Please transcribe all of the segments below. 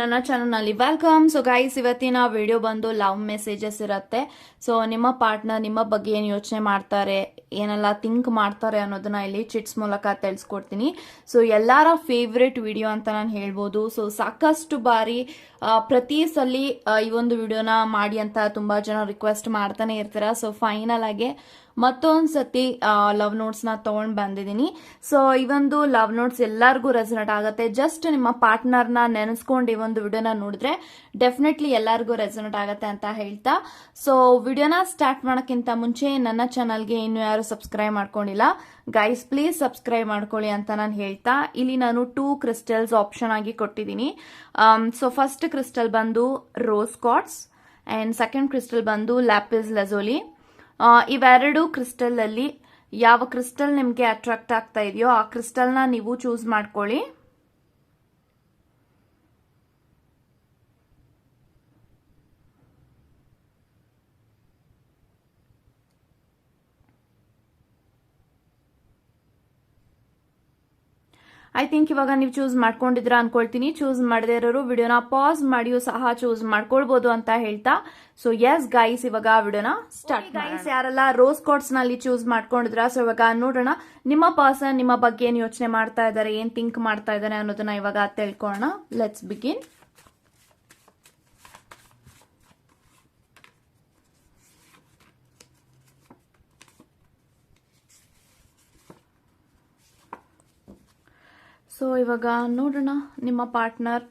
ನನ್ನ ಚಾನಲ್ನಲ್ಲಿ welcome so guys ಇವತ್ತಿನ ವಿಡಿಯೋ ಬಂದು ಲವ್ ಮೆಸೇಜಸ್ ಇರುತ್ತೆ. ಸೊ ನಿಮ್ಮ ಪಾರ್ಟ್ನರ್ ನಿಮ್ಮ ಬಗ್ಗೆ ಏನು ಯೋಚನೆ ಮಾಡ್ತಾರೆ, ಏನೆಲ್ಲ ಥಿಂಕ್ ಮಾಡ್ತಾರೆ ಅನ್ನೋದನ್ನ ಇಲ್ಲಿ ಚಿಟ್ಸ್ ಮೂಲಕ ತಿಳಿಸ್ಕೊಡ್ತೀನಿ. ಸೊ ಎಲ್ಲರ ಫೇವ್ರೆಟ್ ವಿಡಿಯೋ ಅಂತ ನಾನು ಹೇಳ್ಬೋದು. ಸೊ ಸಾಕಷ್ಟು ಬಾರಿ ಪ್ರತಿ ಸಲ ಈ ಒಂದು ವಿಡಿಯೋನ ಮಾಡಿ ಅಂತ ತುಂಬಾ ಜನ ರಿಕ್ವೆಸ್ಟ್ ಮಾಡ್ತಾನೆ ಇರ್ತೀರ. ಸೊ ಫೈನಲ್ ಆಗಿ ಮತ್ತೊಂದು ಸತಿ ಲವ್ನ ತೊಗೊಂಡು ಬಂದಿದ್ದೀನಿ ಸೊ ಈ ಒಂದು ಲವ್ ನೋಟ್ಸ್ ಎಲ್ಲರಿಗೂ ರೆಸನೇಟ್ ಆಗುತ್ತೆ. ಜಸ್ಟ್ ನಿಮ್ಮ ಪಾರ್ಟ್ನರ್ನ ನೆನೆಸ್ಕೊಂಡು ಈ ಒಂದು ವಿಡಿಯೋನ ನೋಡಿದ್ರೆ ಡೆಫಿನೆಟ್ಲಿ ಎಲ್ಲರಿಗೂ ರೆಸನೇಟ್ ಆಗುತ್ತೆ ಅಂತ ಹೇಳ್ತಾ. ಸೊ ವಿಡಿಯೋನ ಸ್ಟಾರ್ಟ್ ಮಾಡೋಕ್ಕಿಂತ ಮುಂಚೆ ನನ್ನ ಚಾನಲ್ಗೆ ಇನ್ನು ಯಾರು ಸಬ್ಸ್ಕ್ರೈಬ್ ಮಾಡ್ಕೊಂಡಿಲ್ಲ ಗೈಸ್ ಪ್ಲೀಸ್ ಸಬ್ಸ್ಕ್ರೈಬ್ ಮಾಡ್ಕೊಳ್ಳಿ ಅಂತ ನಾನು ಹೇಳ್ತಾ. ಇಲ್ಲಿ ನಾನು ಟೂ ಕ್ರಿಸ್ಟಲ್ಸ್ ಆಪ್ಷನ್ ಆಗಿ ಕೊಟ್ಟಿದ್ದೀನಿ ಸೊ ಫಸ್ಟ್ ಕ್ರಿಸ್ಟಲ್ ಬಂದು rose quartz and second crystal ಬಂದು ಲ್ಯಾಪಿಸ್ ಲೆಜೋಲಿ ಇವೆರಡು ಕ್ರಿಸ್ಟಲ್ ಅಲ್ಲಿ ಯಾವ ಕ್ರಿಸ್ಟಲ್ ನಿಮಗೆ ಅಟ್ರಾಕ್ಟ್ ಆಗ್ತಾ ಇದೆಯೋ ಆ ಕ್ರಿಸ್ಟಲ್ನ ನೀವು ಚೂಸ್ ಮಾಡ್ಕೊಳ್ಳಿ. ಐ ಥಿಂಕ್ ಇವಾಗ ನೀವು ಚೂಸ್ ಮಾಡ್ಕೊಂಡಿದ್ರ ಅನ್ಕೊಳ್ತೀನಿ. ಚೂಸ್ ಮಾಡದೇ ಇರೋರು ವಿಡಿಯೋನ ಪಾಸ್ ಮಾಡಿಯೂ ಸಹ ಚೂಸ್ ಮಾಡ್ಕೊಳ್ಬಹುದು ಅಂತ ಹೇಳ್ತಾ. ಸೊ ಎಸ್ ಗೈಸ್ ಇವಾಗ ವಿಡಿಯೋನ ಸ್ಟಾರ್ಟ್ ಗೈಸ್ ಯಾರೆಲ್ಲ ರೋಸ್ ಕೋಟ್ಸ್ನಲ್ಲಿ ಚೂಸ್ ಮಾಡ್ಕೊಂಡಿದ್ರ ಸೊ ಇವಾಗ ನೋಡೋಣ. ನಿಮ್ಮ ಪರ್ಸನ್ ನಿಮ್ಮ ಬಗ್ಗೆ ಏನ್ ಯೋಚನೆ ಮಾಡ್ತಾ ಇದ್ದಾರೆ? ಏನ್ ಥಿಂಕ್ ಮಾಡ್ತಾ ಇದ್ದಾರೆ ಅನ್ನೋದನ್ನ ಇವಾಗ ತಿಳ್ಕೊಳ್ಳೋಣ. ಲೆಟ್ಸ್ ಬಿಗಿನ್ ಸೊ ಇವಾಗ ನೋಡೋಣ ನಿಮ್ಮ ಪಾರ್ಟ್ನರ್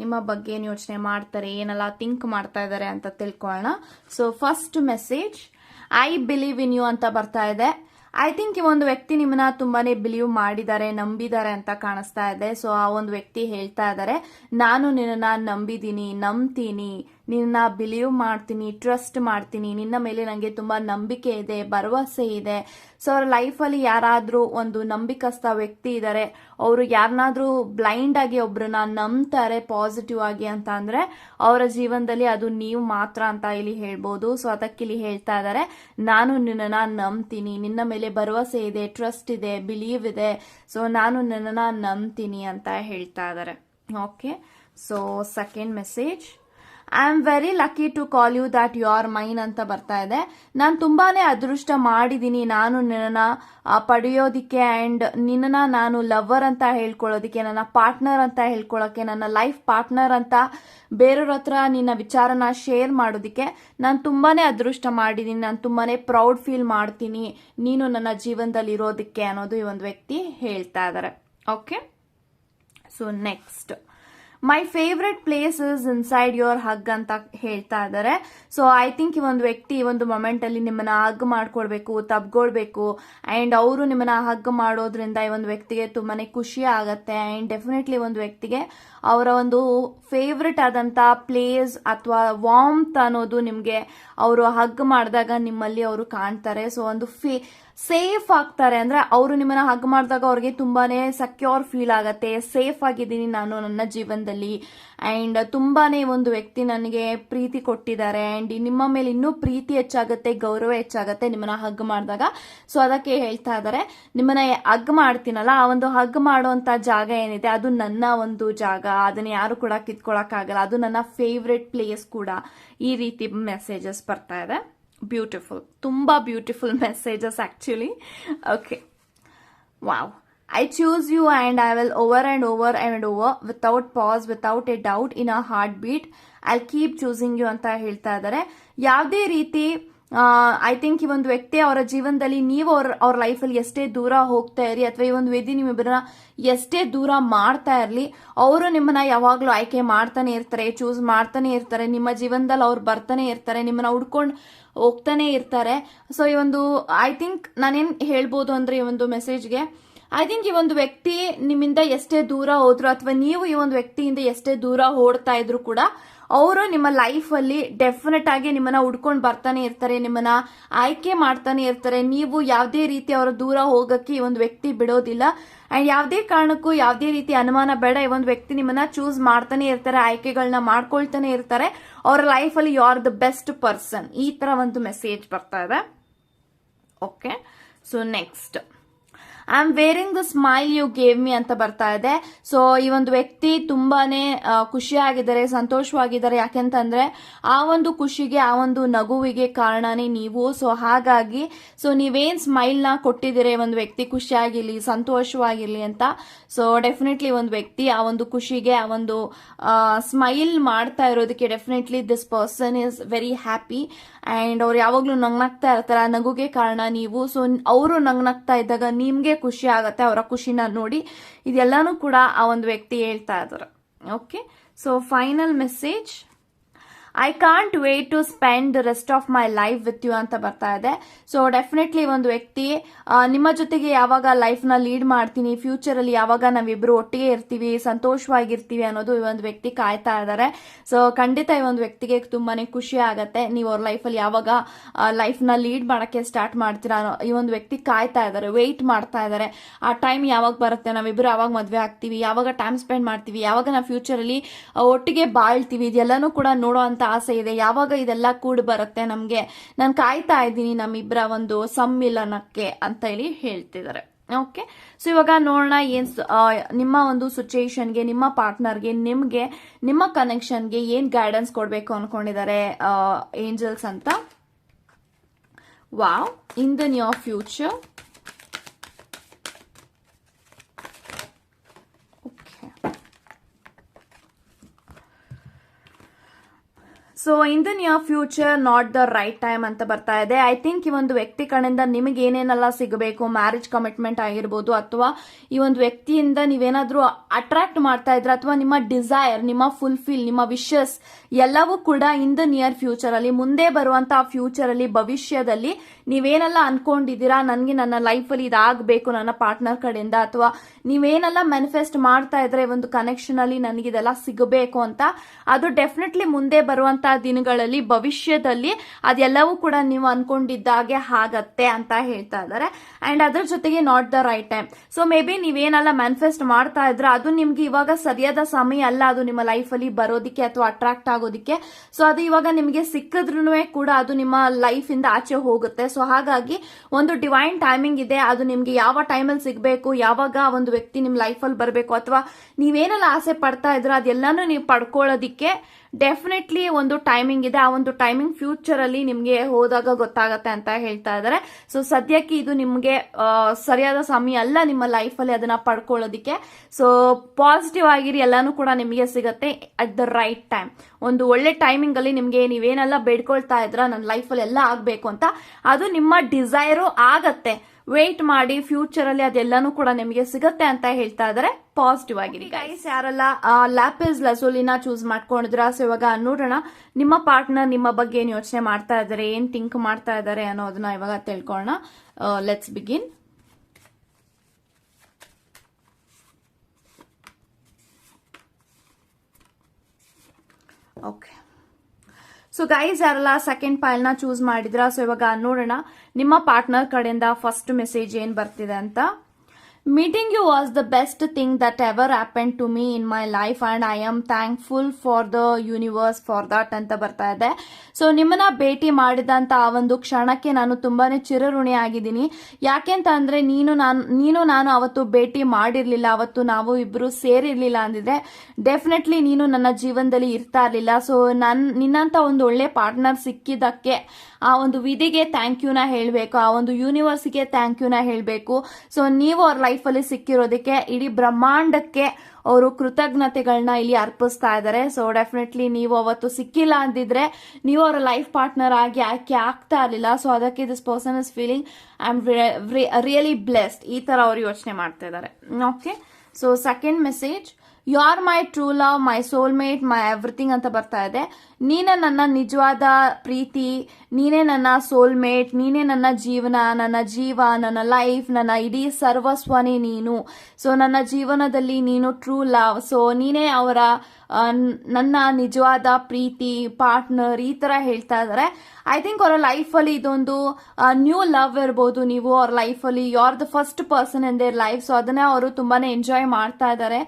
ನಿಮ್ಮ ಬಗ್ಗೆ ಏನು ಯೋಚನೆ ಮಾಡ್ತಾರೆ, ಏನೆಲ್ಲ ಥಿಂಕ್ ಮಾಡ್ತಾ ಇದ್ದಾರೆ ಅಂತ ತಿಳ್ಕೊಳ್ಳೋಣ so first message I believe in you ಅಂತ ಬರ್ತಾ ಇದೆ. ಐ ಥಿಂಕ್ ಈ ಒಂದು ವ್ಯಕ್ತಿ ನಿಮ್ಮನ್ನ ತುಂಬಾನೇ ಬಿಲೀವ್ ಮಾಡಿದ್ದಾರೆ, ನಂಬಿದ್ದಾರೆ ಅಂತ ಕಾಣಿಸ್ತಾ ಇದೆ. ಸೊ ಆ ಒಂದು ವ್ಯಕ್ತಿ ಹೇಳ್ತಾ ಇದ್ದಾರೆ ನಾನು ನಿನ್ನನ್ನ ನಂಬಿದ್ದೀನಿ, ನಂಬ್ತೀನಿ ನಿನ್ನ ಬಿಲೀವ್ ಮಾಡ್ತೀನಿ ಟ್ರಸ್ಟ್ ಮಾಡ್ತೀನಿ. ನಿನ್ನ ಮೇಲೆ ನನಗೆ ತುಂಬಾ ನಂಬಿಕೆ ಇದೆ, ಭರವಸೆ ಇದೆ. ಸೊ ಅವ್ರ ಲೈಫಲ್ಲಿ ಯಾರಾದರೂ ಒಂದು ನಂಬಿಕಸ್ಥ ವ್ಯಕ್ತಿ ಇದ್ದಾರೆ ಅವರು ಯಾರನ್ನಾದ್ರೂ ಬ್ಲೈಂಡ್ ಆಗಿ ಒಬ್ಬರನ್ನ ನಂಬ್ತಾರೆ ಪಾಸಿಟಿವ್ ಆಗಿ ಅಂತ ಅಂದರೆ, ಅವರ ಜೀವನದಲ್ಲಿ ಅದು ನೀವು ಮಾತ್ರ ಅಂತ ಇಲ್ಲಿ ಹೇಳ್ಬೋದು. ಸೊ ಅದಕ್ಕೆ ಇಲ್ಲಿ ಹೇಳ್ತಾ ಇದ್ದಾರೆ ನಾನು ನಿನ್ನನ್ನ ನಂಬ್ತೀನಿ. ನಿನ್ನ ಮೇಲೆ ಭರವಸೆ ಇದೆ ಟ್ರಸ್ಟ್ ಇದೆ ಬಿಲೀವ್ ಇದೆ. ಸೊ ನಾನು ನಿನ್ನನ್ನ ನಂಬ್ತೀನಿ ಅಂತ ಹೇಳ್ತಾ ಇದ್ದಾರೆ okay so second message I am very lucky to call you that you are mine ಅಂತ ಬರ್ತಾ ಇದೆ. ನಾನು ತುಂಬಾನೇ ಅದೃಷ್ಟ ಮಾಡಿದ್ದೀನಿ ನಾನು ನಿನ್ನ ಪಡೆಯೋದಿಕ್ಕೆ ಅಂಡ್ ನಿನ್ನ ನಾನು ಲವರ್ ಅಂತ ಹೇಳ್ಕೊಳ್ಳೋದಿಕ್ಕೆ, ನನ್ನ ಪಾರ್ಟ್ನರ್ ಅಂತ ಹೇಳ್ಕೊಳ್ಳೋಕೆ, ನನ್ನ ಲೈಫ್ ಪಾರ್ಟ್ನರ್ ಅಂತ ಬೇರೆಯವ್ರ ಹತ್ರ ನಿನ್ನ ವಿಚಾರನ ಶೇರ್ ಮಾಡೋದಿಕ್ಕೆ ನಾನು ತುಂಬಾನೇ ಅದೃಷ್ಟ ಮಾಡಿದ್ದೀನಿ ನಾನು ತುಂಬಾನೇ ಪ್ರೌಡ್ ಫೀಲ್ ಮಾಡ್ತೀನಿ. ನೀನು ನನ್ನ ಜೀವನದಲ್ಲಿ ಇರೋದಕ್ಕೆ ಅನ್ನೋದು ಈ ಒಂದು ವ್ಯಕ್ತಿ ಹೇಳ್ತಾ ಇದ್ದಾರೆ. Okay so next my favourite place is inside your hug ಅಂತ ಹೇಳ್ತಾ ಇದ್ದಾರೆ. ಸೊ ಐ ಥಿಂಕ್ ಈ ಒಂದು ವ್ಯಕ್ತಿ ಈ ಒಂದು ಮೊಮೆಂಟ್ ಅಲ್ಲಿ ನಿಮ್ಮನ್ನ ಹಗ್ ಮಾಡ್ಕೊಳ್ಬೇಕು ತಬ್ಕೊಳ್ಬೇಕು ಅಂಡ್ ಅವರು ನಿಮ್ಮನ್ನ ಹಗ್ ಮಾಡೋದ್ರಿಂದ ಈ ಒಂದು ವ್ಯಕ್ತಿಗೆ ತುಂಬಾನೇ ಖುಷಿ ಆಗತ್ತೆ. ಅಂಡ್ ಡೆಫಿನೆಟ್ಲಿ ಒಂದು ವ್ಯಕ್ತಿಗೆ ಅವರ ಒಂದು ಫೇವ್ರೆಟ್ ಆದಂತ ಪ್ಲೇಸ್ ಅಥವಾ ವಾಮ್ತ್ ಅನ್ನೋದು ನಿಮ್ಗೆ ಅವರು ಹಗ್ ಮಾಡಿದಾಗ ನಿಮ್ಮಲ್ಲಿ ಅವರು ಕಾಣ್ತಾರೆ. ಸೊ ಒಂದು ಫೇ ಸೇಫ್ ಆಗ್ತಾರೆ ಅಂದ್ರೆ ಅವರು ನಿಮ್ಮನ್ನ ಹಗ್ ಮಾಡಿದಾಗ ಅವ್ರಿಗೆ ತುಂಬಾನೇ ಸೆಕ್ಯೂರ್ ಫೀಲ್ ಆಗತ್ತೆ ಸೇಫ್ ಆಗಿದ್ದೀನಿ ನಾನು ನನ್ನ ಜೀವನದಲ್ಲಿ. ಅಂಡ್ ತುಂಬಾನೇ ಒಂದು ವ್ಯಕ್ತಿ ನನಗೆ ಪ್ರೀತಿ ಕೊಟ್ಟಿದ್ದಾರೆ. ಅಂಡ್ ನಿಮ್ಮ ಮೇಲೆ ಇನ್ನೂ ಪ್ರೀತಿ ಹೆಚ್ಚಾಗತ್ತೆ, ಗೌರವ ಹೆಚ್ಚಾಗತ್ತೆ ನಿಮ್ಮನ್ನ ಹಗ್ ಮಾಡಿದಾಗ. ಸೊ ಅದಕ್ಕೆ ಹೇಳ್ತಾ ಇದ್ದಾರೆ ನಿಮ್ಮನ್ನ ಹಗ್ ಮಾಡ್ತೀನಲ್ಲ, ಆ ಒಂದು ಹಗ್ ಮಾಡುವಂತ ಜಾಗ ಏನಿದೆ, ಅದು ನನ್ನ ಒಂದು ಜಾಗ. ಅದನ್ನ ಯಾರು ಕೂಡ ಕಿತ್ಕೊಳಕ್ಕಾಗಲ್ಲ. ಅದು ನನ್ನ ಫೇವ್ರೆಟ್ ಪ್ಲೇಸ್ ಕೂಡ. ಈ ರೀತಿ ಮೆಸೇಜಸ್ ಬರ್ತಾ ಇದೆ. ಬ್ಯೂಟಿಫುಲ್ ತುಂಬ beautiful messages actually okay wow I choose you and I will over and over and over without pause without a doubt in a heartbeat I keep choosing you ಅಂತ ಹೇಳ್ತಾ ಇದ್ದಾರೆ ಯಾವುದೇ ರೀತಿ ಐ ಥಿಂಕ್ ಈ ಒಂದು ವ್ಯಕ್ತಿ ಅವರ ಜೀವನದಲ್ಲಿ ನೀವು ಅವ್ರ ಅವ್ರ ಲೈಫಲ್ಲಿ ಎಷ್ಟೇ ದೂರ ಹೋಗ್ತಾ ಇರಿ, ಅಥವಾ ಈ ಒಂದು ವೇದಿ ನಿಮ್ಮಿಬ್ಬರನ್ನ ಎಷ್ಟೇ ದೂರ ಮಾಡ್ತಾ ಇರಲಿ, ಅವರು ನಿಮ್ಮನ್ನ ಯಾವಾಗಲೂ ಆಯ್ಕೆ ಮಾಡ್ತಾನೆ ಇರ್ತಾರೆ ಚೂಸ್ ಮಾಡ್ತಾನೆ ಇರ್ತಾರೆ, ನಿಮ್ಮ ಜೀವನದಲ್ಲಿ ಅವ್ರು ಬರ್ತಾನೆ ಇರ್ತಾರೆ, ನಿಮ್ಮನ್ನ ಹುಡ್ಕೊಂಡು ಹೋಗ್ತಾನೆ ಇರ್ತಾರೆ. ಸೊ ಈ ಒಂದು ಐ ಥಿಂಕ್ ನಾನೇನು ಹೇಳ್ಬೋದು ಅಂದ್ರೆ ಈ ಒಂದು ಮೆಸೇಜ್ಗೆ ಐ ಥಿಂಕ್ ಈ ಒಂದು ವ್ಯಕ್ತಿ ನಿಮ್ಮಿಂದ ಎಷ್ಟೇ ದೂರ ಹೋದ್ರು, ಅಥವಾ ನೀವು ಈ ಒಂದು ವ್ಯಕ್ತಿಯಿಂದ ಎಷ್ಟೇ ದೂರ ಓಡ್ತಾ ಇದ್ರು ಕೂಡ ಅವರು ನಿಮ್ಮ ಲೈಫ್ ಅಲ್ಲಿ ಡೆಫಿನೆಟ್ ಆಗಿ ನಿಮ್ಮನ್ನ ಹುಡ್ಕೊಂಡು ಬರ್ತಾನೆ ಇರ್ತಾರೆ, ನಿಮ್ಮನ್ನ ಆಯ್ಕೆ ಮಾಡ್ತಾನೆ ಇರ್ತಾರೆ. ನೀವು ಯಾವುದೇ ರೀತಿ ಅವರ ದೂರ ಹೋಗಕ್ಕೆ ಈ ಒಂದು ವ್ಯಕ್ತಿ ಬಿಡೋದಿಲ್ಲ. ಅಂಡ್ ಯಾವುದೇ ಕಾರಣಕ್ಕೂ ಯಾವುದೇ ರೀತಿ ಅನುಮಾನ ಬೇಡ, ಈ ಒಂದು ವ್ಯಕ್ತಿ ನಿಮ್ಮನ್ನ ಚೂಸ್ ಮಾಡ್ತಾನೆ ಇರ್ತಾರೆ ಆಯ್ಕೆಗಳನ್ನ ಮಾಡ್ಕೊಳ್ತಾನೆ ಇರ್ತಾರೆ. ಅವರ ಲೈಫ್ ಅಲ್ಲಿ you are the best person ಈ ತರ ಒಂದು ಮೆಸೇಜ್ ಬರ್ತಾ ಇದೆ. Okay so next I am wearing the smile you gave me ಅಂತ ಬರ್ತಾ ಇದೆ. ಸೊ ಈ ಒಂದು ವ್ಯಕ್ತಿ ತುಂಬಾನೇ ಖುಷಿಯಾಗಿದ್ದಾರೆ, ಸಂತೋಷವಾಗಿದ್ದಾರೆ. ಯಾಕೆಂತಂದ್ರೆ, ಆ ಒಂದು ಖುಷಿಗೆ, ಆ ಒಂದು ನಗುವಿಗೆ ಕಾರಣನೇ ನೀವು. ಸೊ ಹಾಗಾಗಿ ಸೊ ನೀವೇನ್ ಸ್ಮೈಲ್ನ ಕೊಟ್ಟಿದ್ದೀರಿ, ಒಂದು ವ್ಯಕ್ತಿ ಖುಷಿಯಾಗಿರ್ಲಿ, ಸಂತೋಷವಾಗಿರ್ಲಿ ಅಂತ. ಸೊ ಡೆಫಿನೆಟ್ಲಿ ಒಂದು ವ್ಯಕ್ತಿ ಆ ಒಂದು ಖುಷಿಗೆ, ಆ ಒಂದು ಸ್ಮೈಲ್ ಮಾಡ್ತಾ ಇರೋದಕ್ಕೆ definitely this person is very happy and ಅವ್ರು ಯಾವಾಗ್ಲೂ ನಗ್ನಗ್ತಾ ಇರ್ತಾರೆ. ಆ ನಗುಗೆ ಕಾರಣ ನೀವು. ಸೊ ಅವರು ನಗ್ನಗ್ತಾ ಇದ್ದಾಗ ನಿಮ್ಗೆ ಖುಷಿ ಆಗತ್ತೆ, ಅವರ ಖುಷಿನ ನೋಡಿ ಇದೆಲ್ಲಾನು ಕೂಡ ಆ ಒಂದು ವ್ಯಕ್ತಿ ಹೇಳ್ತಾ ಇದ್ದಾರೆ. Okay so final message I can't wait to spend rest of my life with you ಅಂತ ಬರ್ತಾ ಇದೆ. ಸೊ ಡೆಫಿನೆಟ್ಲಿ ಒಂದು ವ್ಯಕ್ತಿ ನಿಮ್ಮ ಜೊತೆಗೆ ಯಾವಾಗ ಲೈಫ್ನ ಲೀಡ್ ಮಾಡ್ತೀನಿ ಫ್ಯೂಚರ್ ಅಲ್ಲಿ ಯಾವಾಗ ನಾವಿಬ್ರು ಒಟ್ಟಿಗೆ ಇರ್ತೀವಿ, ಸಂತೋಷವಾಗಿರ್ತೀವಿ ಅನ್ನೋದು ಈ ಒಂದು ವ್ಯಕ್ತಿ ಕಾಯ್ತಾ ಇದ್ದಾರೆ ಸೊ ಖಂಡಿತ ಈ ಒಂದು ವ್ಯಕ್ತಿಗೆ ತುಂಬಾನೇ ಖುಷಿ ಆಗತ್ತೆ. ನೀವು ಅವ್ರ ಲೈಫಲ್ಲಿ ಯಾವಾಗ ಲೈಫ್ನ ಲೀಡ್ ಮಾಡಕ್ಕೆ ಸ್ಟಾರ್ಟ್ ಮಾಡ್ತೀರಾ ಈ ಒಂದು ವ್ಯಕ್ತಿ ಕಾಯ್ತಾ ಇದ್ದಾರೆ ವೆಯ್ಟ್ ಮಾಡ್ತಾ ಇದ್ದಾರೆ ಆ ಟೈಮ್ ಯಾವಾಗ ಬರುತ್ತೆ, ನಾವಿಬ್ರು ಯಾವಾಗ ಮದುವೆ ಆಗ್ತೀವಿ, ಯಾವಾಗ ಟೈಮ್ ಸ್ಪೆಂಡ್ ಮಾಡ್ತೀವಿ, ಯಾವಾಗ ನಾವು ಫ್ಯೂಚರ್ ಅಲ್ಲಿ ಒಟ್ಟಿಗೆ ಬಾಳ್ತೀವಿ, ಇದೆಲ್ಲನೂ ಕೂಡ ನೋಡೋ ಅಂತ ಆಸೆ ಇದೆ. ಯಾವಾಗ ಇದೆಲ್ಲ ಕೂಡಿ ಬರುತ್ತೆ ನಮ್ಗೆ? ನಾನು ಕಾಯ್ತಾ ಇದ್ದೀನಿ ನಮ್ಮಿಬ್ಬರ ಒಂದು ಸಮ್ಮಿಲನಕ್ಕೆ ಅಂತ ಹೇಳಿ ಹೇಳ್ತಿದ್ದಾರೆ. ಓಕೆ ಸೊ ಇವಾಗ ನೋಡೋಣ ಏನ್ ನಿಮ್ಮ ಒಂದು ಸಿಚುಯೇಷನ್ಗೆ ನಿಮ್ಮ ಪಾರ್ಟ್ನರ್ಗೆ ನಿಮ್ಗೆ, ನಿಮ್ಮ ಕನೆಕ್ಷನ್ಗೆ ಏನ್ ಗೈಡೆನ್ಸ್ ಕೊಡ್ಬೇಕು ಅನ್ಕೊಂಡಿದ್ದಾರೆ ಏಂಜಲ್ಸ್ ಅಂತ? Wow in the near future so in the near future not the right time ಅಂತ ಬರ್ತಾ ಇದೆ. ಐ ಥಿಂಕ್ ಈ ಒಂದು ವ್ಯಕ್ತಿ ಕಡೆಯಿಂದ ನಿಮಗೆ ಏನೇನೆಲ್ಲ ಸಿಗಬೇಕು ಮ್ಯಾರೇಜ್ ಕಮಿಟ್ಮೆಂಟ್ ಆಗಿರ್ಬೋದು, ಅಥವಾ ಈ ಒಂದು ವ್ಯಕ್ತಿಯಿಂದ ನೀವೇನಾದರೂ ಅಟ್ರಾಕ್ಟ್ ಮಾಡ್ತಾ ಇದ್ರೆ, ಅಥವಾ ನಿಮ್ಮ ಡಿಸೈರ್ ನಿಮ್ಮ ಫುಲ್ಫಿಲ್ ನಿಮ್ಮ ವಿಶಸ್ ಎಲ್ಲವೂ ಕೂಡ ಇನ್ ದ ನಿಯರ್ ಫ್ಯೂಚರ್ ಅಲ್ಲಿ, ಮುಂದೆ ಬರುವಂತಹ ಫ್ಯೂಚರ್ ಅಲ್ಲಿ, ಭವಿಷ್ಯದಲ್ಲಿ ನೀವೇನೆಲ್ಲ ಅನ್ಕೊಂಡಿದ್ದೀರಾ, ನನಗೆ ನನ್ನ ಲೈಫಲ್ಲಿ ಇದಾಗಬೇಕು, ನನ್ನ ಪಾರ್ಟ್ನರ್ ಕಡೆಯಿಂದ, ಅಥವಾ ನೀವೇನೆಲ್ಲ ಮ್ಯಾನಿಫೆಸ್ಟ್ ಮಾಡ್ತಾ ಇದ್ರೆ ಒಂದು ಕನೆಕ್ಷನ್ ಅಲ್ಲಿ ನನಗೆ ಇದೆಲ್ಲ ಸಿಗಬೇಕು ಅಂತ, ಅದು ಡೆಫಿನೆಟ್ಲಿ ಮುಂದೆ ಬರುವಂತಹ ದಿನಗಳಲ್ಲಿ ಭವಿಷ್ಯದಲ್ಲಿ ಅದೆಲ್ಲವೂ ಕೂಡ ನೀವು ಅನ್ಕೊಂಡಿದ್ದಾಗೆ ಆಗತ್ತೆ ಅಂತ ಹೇಳ್ತಾ ಇದ್ದಾರೆ. ಅಂಡ್ ಅದ್ರ ಜೊತೆಗೆ not the right time so maybe ನೀವೇನೆಲ್ಲ manifest ಮಾಡ್ತಾ ಇದ್ರೆ ಅದು ನಿಮ್ಗೆ ಇವಾಗ ಸರಿಯಾದ ಸಮಯ ಅಲ್ಲ. ಅದು ನಿಮ್ಮ ಲೈಫಲ್ಲಿ ಬರೋದಿಕ್ಕೆ ಅಥವಾ ಅಟ್ರಾಕ್ಟ್ ಆಗೋದಿಕ್ಕೆ. ಸೊ ಅದು ಇವಾಗ ನಿಮಗೆ ಸಿಕ್ಕಿದ್ರೂ ಕೂಡ ಅದು ನಿಮ್ಮ ಲೈಫ್ ಇಂದ ಆಚೆ ಹೋಗುತ್ತೆ. ಸೊ ಹಾಗಾಗಿ ಒಂದು ಡಿವೈನ್ ಟೈಮಿಂಗ್ ಇದೆ. ಅದು ನಿಮ್ಗೆ ಯಾವ ಟೈಮಲ್ಲಿ ಸಿಗಬೇಕು, ಯಾವಾಗ ಒಂದು ವ್ಯಕ್ತಿ ನಿಮ್ ಲೈಫಲ್ಲಿ ಬರಬೇಕು ಅಥವಾ ನೀವೇನೆಲ್ಲ ಆಸೆ ಪಡ್ತಾ ಇದ್ರೆ ಅದೆಲ್ಲಾನು ನೀವು ಪಡ್ಕೊಳ್ಳೋದಿಕ್ಕೆ ಡೆಫಿನೆಟ್ಲಿ ಒಂದು ಟೈಮಿಂಗ್ ಇದೆ. ಆ ಒಂದು ಟೈಮಿಂಗ್ ಫ್ಯೂಚರ್ ಅಲ್ಲಿ ನಿಮ್ಗೆ ಹೋದಾಗ ಗೊತ್ತಾಗತ್ತೆ ಅಂತ ಹೇಳ್ತಾ ಇದ್ದಾರೆ ಸೊ ಸದ್ಯಕ್ಕೆ ಇದು ನಿಮ್ಗೆ ಸರಿಯಾದ ಸಮಯ ಅಲ್ಲ ನಿಮ್ಮ ಲೈಫಲ್ಲಿ ಅದನ್ನ ಪಡ್ಕೊಳ್ಳೋದಿಕ್ಕೆ. ಸೊ ಪಾಸಿಟಿವ್ ಆಗಿರಿ, ಎಲ್ಲಾನು ಕೂಡ ನಿಮಗೆ ಸಿಗತ್ತೆ ಅಟ್ ದ ರೈಟ್ ಟೈಮ್ ಒಂದು ಒಳ್ಳೆ ಟೈಮಿಂಗ್ ಅಲ್ಲಿ ನಿಮ್ಗೆ ನೀವೇನೆಲ್ಲ ಬೇಡ್ಕೊಳ್ತಾ ಇದ್ರ, ನನ್ನ ಲೈಫಲ್ಲಿ ಎಲ್ಲ ಆಗ್ಬೇಕು ಅಂತ. ಅದು ನಿಮ್ಮ ಡಿಸೈರು ಆಗತ್ತೆ. ವೇಟ್ ಮಾಡಿ ಫ್ಯೂಚರ್ ಅಲ್ಲಿ ಅದೆಲ್ಲಾನು ಕೂಡ ನಿಮಗೆ ಸಿಗುತ್ತೆ ಅಂತ ಹೇಳ್ತಾ ಇದ್ದಾರೆ ಪಾಸಿಟಿವ್ ಆಗಿರಿ ಗೈಸ್ ಯಾರೆಲ್ಲ ಲ್ಯಾಪಿಸ್ ಲಸೋಲಿನ ಚೂಸ್ ಮಾಡ್ಕೊಂಡಿದ್ರ? ಸೊ ಇವಾಗ ನೋಡೋಣ ನಿಮ್ಮ ಪಾರ್ಟ್ನರ್ ನಿಮ್ಮ ಬಗ್ಗೆ ಏನ್ ಯೋಚನೆ ಮಾಡ್ತಾ ಇದ್ದಾರೆ ಏನ್ ಥಿಂಕ್ ಮಾಡ್ತಾ ಇದ್ದಾರೆ ಅನ್ನೋದನ್ನ ಇವಾಗ ತಿಳ್ಕೊಳ್ಳೋಣ. Let's begin okay so guys ಯಾರೆಲ್ಲ ಸೆಕೆಂಡ್ ಫೈಲ್ನ ಚೂಸ್ ಮಾಡಿದ್ರ? ಸೊ ಇವಾಗ ನೋಡೋಣ. ನಿಮ್ಮ ಪಾರ್ಟ್ನರ್ ಕಡೆಯಿಂದ ಫಸ್ಟ್ ಮೆಸೇಜ್ ಏನ್ ಬರ್ತಿದೆ ಅಂತ. Meeting you was the best thing that ever happened to me in my life and I am thankful for the universe for that ಅಂತ ಬರ್ತಾ ಇದೆ. ಸೊ ನಿಮ್ಮನ್ನ ಭೇಟಿ ಮಾಡಿದಂತ ಆ ಒಂದು ಕ್ಷಣಕ್ಕೆ ನಾನು ತುಂಬಾನೇ ಚಿರಋಣಿ ಆಗಿದ್ದೀನಿ. ಯಾಕೆಂತ ಅಂದ್ರೆ ನೀನು ನಾನು ನೀನು ನಾನು ಅವತ್ತು ಭೇಟಿ ಮಾಡಿರ್ಲಿಲ್ಲ, ಅವತ್ತು ನಾವು ಇಬ್ರು ಸೇರಿರ್ಲಿಲ್ಲ ಅಂದಿದ್ರೆ ಡೆಫಿನೆಟ್ಲಿ ನೀನು ನನ್ನ ಜೀವನದಲ್ಲಿ ಇರ್ತಾ ಇರ್ಲಿಲ್ಲ. ಸೊ ನನ್, ನಿನ್ನಂತ ಒಂದು ಒಳ್ಳೆ ಪಾರ್ಟ್ನರ್ ಸಿಕ್ಕಿದ್ದಕ್ಕೆ ಆ ಒಂದು ವಿಧಿಗೆ ಥ್ಯಾಂಕ್ ಯುನ ಹೇಳಬೇಕು, ಆ ಒಂದು ಯೂನಿವರ್ಸ್ಗೆ ಥ್ಯಾಂಕ್ ಯುನ ಹೇಳಬೇಕು. ಸೊ ನೀವು ಅವ್ರ ಲೈಫಲ್ಲಿ ಸಿಕ್ಕಿರೋದಕ್ಕೆ ಇಡೀ ಬ್ರಹ್ಮಾಂಡಕ್ಕೆ ಅವರು ಕೃತಜ್ಞತೆಗಳನ್ನ ಇಲ್ಲಿ ಅರ್ಪಿಸ್ತಾ ಇದ್ದಾರೆ. ಸೊ ಡೆಫಿನೆಟ್ಲಿ ನೀವು ಅವತ್ತು ಸಿಕ್ಕಿಲ್ಲ ಅಂದಿದ್ರೆ ನೀವು ಅವರ ಲೈಫ್ ಪಾರ್ಟ್ನರ್ ಆಗಿ ಆಯ್ಕೆ ಆಗ್ತಾ ಇರಲಿಲ್ಲ. ಸೊ ಅದಕ್ಕೆ this person is feeling I am really blessed ಈ ತರ ಅವರು ಯೋಚನೆ ಮಾಡ್ತಾ ಇದ್ದಾರೆ. Okay so second message you are my true love my soulmate my everything ಅಂತ ಬರ್ತಾ ಇದೆ. ನೀನೇ ನನ್ನ ನಿಜವಾದ ಪ್ರೀತಿ ನೀನೇ ನನ್ನ ಸೋಲ್ಮೇಟ್ ನೀನೇ ನನ್ನ ಜೀವನ, ನನ್ನ ಜೀವ, ನನ್ನ ಲೈಫ್ ನನ್ನ ಇಡೀ ಸರ್ವಸ್ವನೇ ನೀನು. ಸೊ ನನ್ನ ಜೀವನದಲ್ಲಿ ನೀನು ಟ್ರೂ ಲವ್ ಸೊ ನೀನೇ ಅವರ ನನ್ನ ನಿಜವಾದ ಪ್ರೀತಿ ಪಾರ್ಟ್ನರ್ ಈ ತರ ಹೇಳ್ತಾ ಇದ್ದಾರೆ ಐ ಥಿಂಕ್ ಅವರ ಲೈಫಲ್ಲಿ ಇದೊಂದು ನ್ಯೂ ಲವ್ ಇರ್ಬೋದು ನೀವು ಅವ್ರ ಲೈಫಲ್ಲಿ you are the first person in their life so ಅದನ್ನೇ ಅವರು ತುಂಬಾನೇ ಎಂಜಾಯ್ ಮಾಡ್ತಾ ಇದ್ದಾರೆ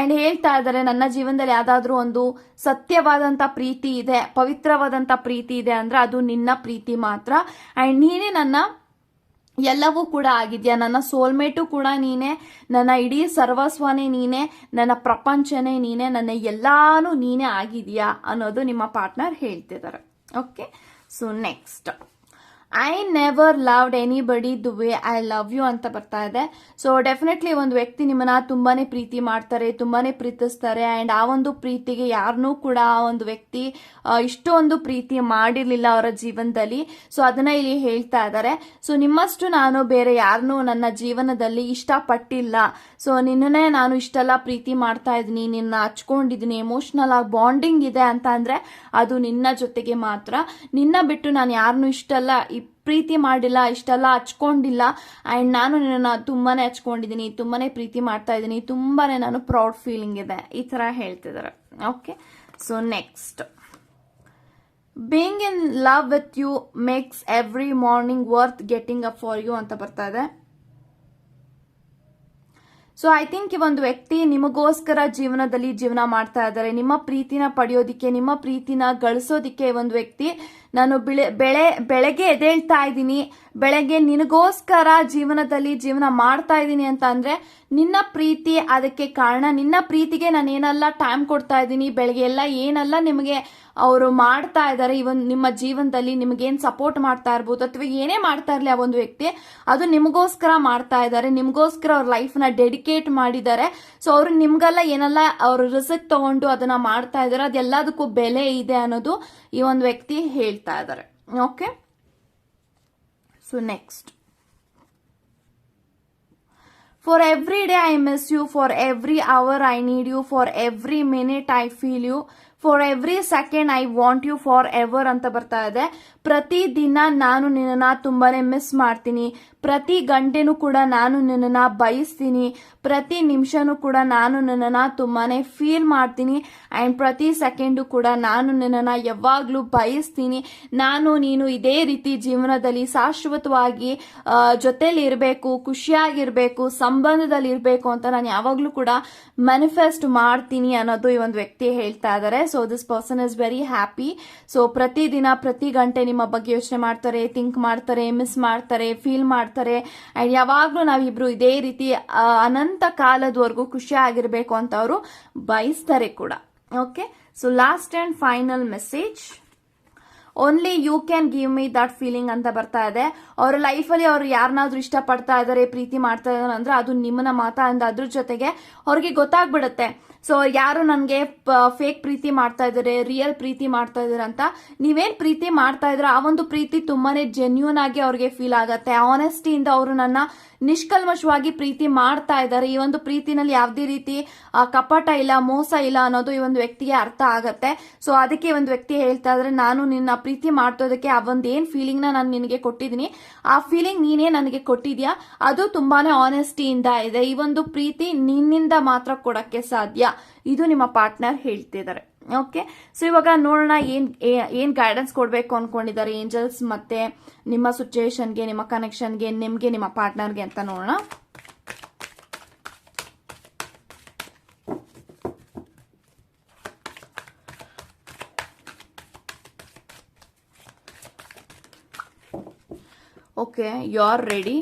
ಅಂಡ್ ಹೇಳ್ತಾ ಇದ್ದಾರೆ ನನ್ನ ಜೀವನದಲ್ಲಿ ಯಾವುದಾದ್ರೂ ಒಂದು ಸತ್ಯವಾದಂತ ಪ್ರೀತಿ ಇದೆ, ಪವಿತ್ರವಾದಂತ ಪ್ರೀತಿ ಇದೆ ಅಂದ್ರೆ ಅದು ನಿನ್ನ ಪ್ರೀತಿ ಮಾತ್ರ. ಅಂಡ್ ನೀನೇ ನನ್ನ ಎಲ್ಲವೂ ಕೂಡ ಆಗಿದೆಯಾ? ನನ್ನ ಸೋಲ್ಮೇಟು ಕೂಡ ನೀನೇ. ನನ್ನ ಇಡೀ ಸರ್ವಸ್ವನೇ ನೀನೇ. ನನ್ನ ಪ್ರಪಂಚನೇ ನೀನೇ. ನನ್ನ ಎಲ್ಲಾನು ನೀನೇ ಆಗಿದೆಯಾ ಅನ್ನೋದು ನಿಮ್ಮ ಪಾರ್ಟ್ನರ್ ಹೇಳ್ತಿದ್ದಾರೆ okay so next I never loved anybody the way I love you ಅಂತ ಬರ್ತಾ ಇದೆ. ಸೊ ಡೆಫಿನೆಟ್ಲಿ ಒಂದು ವ್ಯಕ್ತಿ ನಿಮ್ಮನ್ನ ತುಂಬಾನೇ ಪ್ರೀತಿ ಮಾಡ್ತಾರೆ, ತುಂಬಾನೇ ಪ್ರೀತಿಸ್ತಾರೆ ಅಂಡ್ ಆ ಒಂದು ಪ್ರೀತಿಗೆ ಯಾರನ್ನೂ ಕೂಡ ಆ ಒಂದು ವ್ಯಕ್ತಿ ಇಷ್ಟೊಂದು ಪ್ರೀತಿ ಮಾಡಿರಲಿಲ್ಲ ಅವರ ಜೀವನದಲ್ಲಿ. ಸೊ ಅದನ್ನ ಇಲ್ಲಿ ಹೇಳ್ತಾ ಇದ್ದಾರೆ. ಸೊ ನಿಮ್ಮಷ್ಟು ನಾನು ಬೇರೆ ಯಾರನ್ನೂ ನನ್ನ ಜೀವನದಲ್ಲಿ ಇಷ್ಟಪಟ್ಟಿಲ್ಲ. ಸೊ ನಿನ್ನೇ ನಾನು ಇಷ್ಟೆಲ್ಲ ಪ್ರೀತಿ ಮಾಡ್ತಾ ಇದ್ದೀನಿ, ನಿನ್ನ ಹಚ್ಕೊಂಡಿದ್ದೀನಿ ಎಮೋಷನಲ್ ಆಗಿ ಬಾಂಡಿಂಗ್ ಇದೆ ಅಂತ ಅಂದ್ರೆ ಅದು ನಿನ್ನ ಜೊತೆಗೆ ಮಾತ್ರ. ನಿನ್ನ ಬಿಟ್ಟು ನಾನು ಯಾರನ್ನೂ ಇಷ್ಟೆಲ್ಲ ಪ್ರೀತಿ ಮಾಡಿಲ್ಲ, ಇಷ್ಟೆಲ್ಲ ಹಚ್ಕೊಂಡಿಲ್ಲ. ಆ್ಯಂಡ್ ನಾನು ನಿನ್ನ ತುಂಬಾನೇ ಹಚ್ಕೊಂಡಿದ್ದೀನಿ ತುಂಬಾನೇ ಪ್ರೀತಿ ಮಾಡ್ತಾ ಇದ್ದೀನಿ ತುಂಬಾನೇ ನಾನು ಪ್ರೌಡ್ ಫೀಲಿಂಗ್ ಇದೆ. ಈ ಥರ ಹೇಳ್ತಿದ್ದಾರೆ. Okay so next being in love with you makes every morning worth getting up for you ಅಂತ ಬರ್ತಾ ಇದೆ. ಸೊ ಐ ಥಿಂಕ್ ಈ ಒಂದು ವ್ಯಕ್ತಿ ನಿಮಗೋಸ್ಕರ ಜೀವನದಲ್ಲಿ ಜೀವನ ಮಾಡ್ತಾ ಇದ್ದಾರೆ. ನಿಮ್ಮ ಪ್ರೀತಿನ ಪಡೆಯೋದಿಕ್ಕೆ, ನಿಮ್ಮ ಪ್ರೀತಿನ ಗಳಿಸೋದಿಕ್ಕೆ ಒಂದು ವ್ಯಕ್ತಿ ನಾನು ಬೆಳೆ ಬೆಳೆ, ಬೆಳಗ್ಗೆ ಎದೇಳ್ತಾ ಇದ್ದೀನಿ. ಬೆಳಗ್ಗೆ ನಿನಗೋಸ್ಕರ ಜೀವನದಲ್ಲಿ ಜೀವನ ಮಾಡ್ತಾ ಇದ್ದೀನಿ ಅಂತ ಅಂದ್ರೆ ನಿನ್ನ ಪ್ರೀತಿ ಅದಕ್ಕೆ ಕಾರಣ. ನಿನ್ನ ಪ್ರೀತಿಗೆ ನಾನು ಏನೆಲ್ಲ ಟೈಮ್ ಕೊಡ್ತಾ ಇದ್ದೀನಿ, ಬೆಳಗ್ಗೆ ಎಲ್ಲ ಏನೆಲ್ಲ ನಿಮಗೆ ಅವರು ಮಾಡ್ತಾ ಇದ್ದಾರೆ ಈ ನಿಮ್ಮ ಜೀವನದಲ್ಲಿ ನಿಮಗೇನ್ ಸಪೋರ್ಟ್ ಮಾಡ್ತಾ ಇರ್ಬೋದು ಅಥವಾ ಏನೇ ಮಾಡ್ತಾ ಇರಲಿ ಆ ಒಂದು ವ್ಯಕ್ತಿ, ಅದು ನಿಮಗೋಸ್ಕರ ಮಾಡ್ತಾ ಇದ್ದಾರೆ. ನಿಮಗೋಸ್ಕರ ಅವ್ರ ಲೈಫ್ನ ಡೆಡಿಕೇಟ್ ಮಾಡಿದ್ದಾರೆ. ಸೊ ಅವ್ರು ನಿಮ್ಗೆಲ್ಲ ಏನೆಲ್ಲ ಅವ್ರ ರಿಸಕ್ ತಗೊಂಡು ಅದನ್ನ ಮಾಡ್ತಾ ಇದಾರೆ ಅದೆಲ್ಲದಕ್ಕೂ ಬೆಲೆ ಇದೆ ಅನ್ನೋದು ಈ ಒಂದು ವ್ಯಕ್ತಿ ಹೇಳ್ತಾ ಇದ್ದಾರೆ okay so next for every day I miss you for every hour I need you for every minute I feel feel you, every second I want you forever ಅಂತ ಬರ್ತಾ ಇದೆ. ಪ್ರತಿ ದಿನ ನಾನು ನಿನ್ನ ತುಂಬಾನೇ ಮಿಸ್ ಮಾಡ್ತೀನಿ. ಪ್ರತಿ ಗಂಟೆನೂ ಕೂಡ ನಾನು ನಿನ್ನ ಬಯಸ್ತೀನಿ. ಪ್ರತಿ ನಿಮಿಷನೂ ಕೂಡ ನಾನು ನಿನ್ನ ತುಂಬಾನೇ ಫೀಲ್ ಮಾಡ್ತೀನಿ. ಆ್ಯಂಡ್ ಪ್ರತಿ ಸೆಕೆಂಡು ಕೂಡ ನಾನು ನಿನ್ನ ಯಾವಾಗಲೂ ಬಯಸ್ತೀನಿ. ನಾನು ನೀನು ಇದೇ ರೀತಿ ಜೀವನದಲ್ಲಿ ಶಾಶ್ವತವಾಗಿ ಜೊತೆಲಿ ಇರಬೇಕು ಖುಷಿಯಾಗಿರ್ಬೇಕು ಸಂಬಂಧದಲ್ಲಿ ಇರಬೇಕು ಅಂತ ನಾನು ಯಾವಾಗಲೂ ಕೂಡ ಮ್ಯಾನಿಫೆಸ್ಟ್ ಮಾಡ್ತೀನಿ ಅನ್ನೋದು ಈ ಒಂದು ವ್ಯಕ್ತಿ ಹೇಳ್ತಾ ಇದ್ದಾರೆ. So this person is very happy so ಪ್ರತಿದಿನ, ಪ್ರತಿ ಗಂಟೆ ನಿಮ್ಮ ಬಗ್ಗೆ ಯೋಚನೆ ಮಾಡ್ತಾರೆ ಥಿಂಕ್ ಮಾಡ್ತಾರೆ ಮಿಸ್ ಮಾಡ್ತಾರೆ ಫೀಲ್ ಮಾಡ್ತಾರೆ. ಅಂಡ್ ಯಾವಾಗಲೂ ನಾವಿಬ್ರು ಇದೇ ರೀತಿ ಅನಂತ ಕಾಲದವರೆಗೂ ಖುಷಿಯಾಗಿರ್ಬೇಕು ಅಂತ ಅವರು ಬಯಸ್ತಾರೆ ಕೂಡ. Okay so last and final message only you can give me that feeling ಅಂತ ಬರ್ತಾ ಇದೆ. ಅವ್ರ ಲೈಫಲ್ಲಿ ಅವ್ರು ಯಾರನ್ನಾದ್ರೂ ಇಷ್ಟಪಡ್ತಾ ಇದ್ದಾರೆ ಪ್ರೀತಿ ಮಾಡ್ತಾ ಇದ್ದಾರೆ ಅಂದ್ರೆ ಅದು ನಿಮ್ಮನ್ನ ಮಾತಾ ಅಂದ ಅದ್ರ ಜೊತೆಗೆ ಅವ್ರಿಗೆ ಗೊತ್ತಾಗ್ಬಿಡುತ್ತೆ. ಸೊ ಯಾರು ನನಗೆ ಫೇಕ್ ಪ್ರೀತಿ ಮಾಡ್ತಾ ಇದ್ದಾರೆ ರಿಯಲ್ ಪ್ರೀತಿ ಮಾಡ್ತಾ ಇದ್ದಾರೆ ಅಂತ, ನೀವೇನು ಪ್ರೀತಿ ಮಾಡ್ತಾ ಇದ್ರ, ಆ ಒಂದು ಪ್ರೀತಿ ತುಂಬಾನೇ ಜೆನ್ಯೂನ್ ಆಗಿ ಅವ್ರಿಗೆ ಫೀಲ್ ಆಗತ್ತೆ. ಆನೆಸ್ಟಿಯಿಂದ ಅವರು ನನ್ನ ನಿಷ್ಕಲ್ಮಶವಾಗಿ ಪ್ರೀತಿ ಮಾಡ್ತಾ ಇದ್ದಾರೆ ಈ ಒಂದು ಪ್ರೀತಿನಲ್ಲಿ ಯಾವುದೇ ರೀತಿ ಕಪಟ ಇಲ್ಲ, ಮೋಸ ಇಲ್ಲ ಅನ್ನೋದು ಈ ಒಂದು ವ್ಯಕ್ತಿಗೆ ಅರ್ಥ ಆಗತ್ತೆ. ಸೊ ಅದಕ್ಕೆ ಒಂದು ವ್ಯಕ್ತಿ ಹೇಳ್ತಾ ಇದ್ರೆ, ನಾನು ನಿನ್ನ ಪ್ರೀತಿ ಮಾಡ್ತೋದಕ್ಕೆ ಆ ಒಂದು ಏನ್ ಫೀಲಿಂಗ್ನ ನಾನು ನಿನಗೆ ಕೊಟ್ಟಿದ್ದೀನಿ ಆ ಫೀಲಿಂಗ್ ನೀನೇ ನನಗೆ ಕೊಟ್ಟಿದ್ಯಾ? ಅದು ತುಂಬಾನೇ ಆನೆಸ್ಟಿಯಿಂದ ಇದೆ. ಈ ಒಂದು ಪ್ರೀತಿ ನಿನ್ನಿಂದ ಮಾತ್ರ ಕೊಡಕ್ಕೆ ಸಾಧ್ಯ. ಇದು ನಿಮ್ಮ ಪಾರ್ಟ್ನರ್ ಹೇಳ್ತಿದ್ದಾರೆ ಓಕೆ ಸೊ ಇವಾಗ ನೋಡೋಣ ಏನ್ ಏನ್ ಗೈಡೆನ್ಸ್ ಕೊಡ್ಬೇಕು ಅನ್ಕೊಂಡಿದ್ದಾರೆ ಏಂಜಲ್ಸ್ ಮತ್ತೆ ನಿಮ್ಮ ಸಿಚುಯೇಷನ್ಗೆ ನಿಮ್ಮ ಕನೆಕ್ಷನ್ಗೆ ನಿಮ್ಗೆ, ನಿಮ್ಮ ಪಾರ್ಟ್ನರ್ಗೆ ಅಂತ ನೋಡೋಣ. Okay you are ready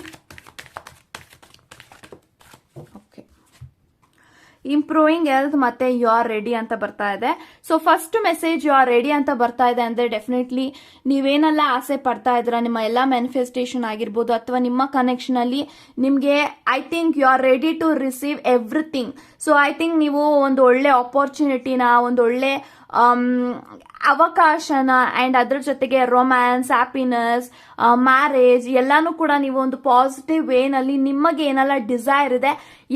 improving health ಮತ್ತೆ ಯು ಆರ್ ರೆಡಿ ಅಂತ ಬರ್ತಾ ಇದೆ. So first message you are ready ಅಂತ ಬರ್ತಾ ಇದೆ ಅಂದ್ರೆ ಡೆಫಿನೆಟ್ಲಿ ನೀವೇನೆಲ್ಲ ಆಸೆ ಪಡ್ತಾ ಇದ್ರ ನಿಮ್ಮ ಎಲ್ಲ ಮ್ಯಾನಿಫೆಸ್ಟೇಷನ್ ಆಗಿರ್ಬೋದು, ಅಥವಾ ನಿಮ್ಮ ಕನೆಕ್ಷನ್ ಅಲ್ಲಿ ನಿಮ್ಗೆ I think you are ready to receive everything so I think ನೀವು ಒಂದು ಒಳ್ಳೆ ಆಪರ್ಚುನಿಟಿನ ಒಂದು ಒಳ್ಳೆ ಅವಕಾಶನ ಆ್ಯಂಡ್ ಅದ್ರ ಜೊತೆಗೆ ರೊಮ್ಯಾನ್ಸ್ ಹ್ಯಾಪಿನೆಸ್ ಮ್ಯಾರೇಜ್ ಎಲ್ಲಾನು ಕೂಡ ನೀವು ಒಂದು ಪಾಸಿಟಿವ್ ವೇನಲ್ಲಿ ನಿಮಗೆ ಏನೆಲ್ಲ ಡಿಸೈರ್ ಇದೆ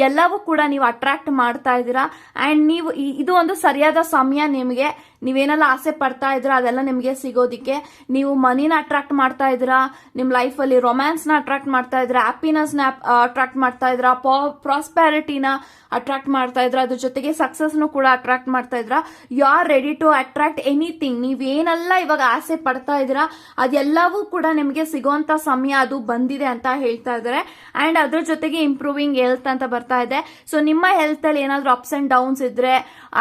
ಎಲ್ಲವೂ ಕೂಡ ನೀವು ಅಟ್ರಾಕ್ಟ್ ಮಾಡ್ತಾ ಇದ್ದೀರಾ. ಆ್ಯಂಡ್ ನೀವು ಇದು ಒಂದು ಸರಿಯಾದ ಸಮಯ ನಿಮಗೆ, ನೀವೇನೆಲ್ಲ ಆಸೆ ಪಡ್ತಾ ಇದ್ದೀರಾ ಅದೆಲ್ಲ ನಿಮಗೆ ಸಿಗೋದಿಕ್ಕೆ, ನೀವು ಮನಿನ ಅಟ್ರಾಕ್ಟ್ ಮಾಡ್ತಾ ಇದ್ದೀರಾ, ನಿಮ್ಮ ಲೈಫಲ್ಲಿ ರೊಮ್ಯಾನ್ಸ್ನ ಅಟ್ರಾಕ್ಟ್ ಮಾಡ್ತಾ ಇದ್ದೀರಾ ಹ್ಯಾಪಿನೆಸ್ನ ಅಟ್ರಾಕ್ಟ್ ಮಾಡ್ತಾ ಇದ್ದೀರಾ ಪ್ರಾಸ್ಪ್ಯಾರಿಟಿನ ಅಟ್ರಾಕ್ಟ್ ಮಾಡ್ತಾ ಇದ್ರ, ಅದ್ರ ಜೊತೆಗೆ ಸಕ್ಸಸ್ನು ಕೂಡ ಅಟ್ರಾಕ್ಟ್ ಮಾಡ್ತಾ ಇದ್ರ. You are ready to attract any anything ನೀವೇನೆಲ್ಲ ಇವಾಗ ಆಸೆ ಪಡ್ತಾ ಇದ್ದೀರಾ, ಅದೆಲ್ಲವೂ ಕೂಡ ನಿಮಗೆ ಸಿಗುವಂತ ಸಮಯ ಅದು ಬಂದಿದೆ ಅಂತ ಹೇಳ್ತಾ ಇದ್ದಾರೆ. ಅಂಡ್ ಅದ್ರ ಜೊತೆಗೆ ಇಂಪ್ರೂವಿಂಗ್ ಹೆಲ್ತ್ ಅಂತ ಬರ್ತಾ ಇದೆ. ಸೊ ನಿಮ್ಮ ಹೆಲ್ತ್ ಅಲ್ಲಿ ಏನಾದ್ರೂ ಅಪ್ಸ್ ಅಂಡ್ ಡೌನ್ಸ್ ಇದ್ರೆ,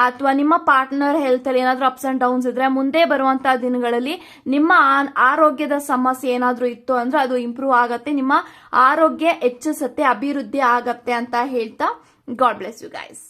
ಅಥವಾ ನಿಮ್ಮ ಪಾರ್ಟ್ನರ್ ಹೆಲ್ತ್ ಅಲ್ಲಿ ಏನಾದ್ರೂ ಅಪ್ಸ್ ಅಂಡ್ ಡೌನ್ಸ್ ಇದ್ರೆ, ಮುಂದೆ ಬರುವಂತ ದಿನಗಳಲ್ಲಿ ನಿಮ್ಮ ಆರೋಗ್ಯದ ಸಮಸ್ಯೆ ಏನಾದ್ರೂ ಇತ್ತು ಅಂದ್ರೆ ಅದು ಇಂಪ್ರೂವ್ ಆಗತ್ತೆ, ನಿಮ್ಮ ಆರೋಗ್ಯ ಹೆಚ್ಚಿಸುತ್ತೆ, ಅಭಿವೃದ್ಧಿ ಆಗತ್ತೆ ಅಂತ ಹೇಳ್ತಾ ಗಾಡ್ ಬ್ಲೆಸ್ ಯು ಗೈಸ್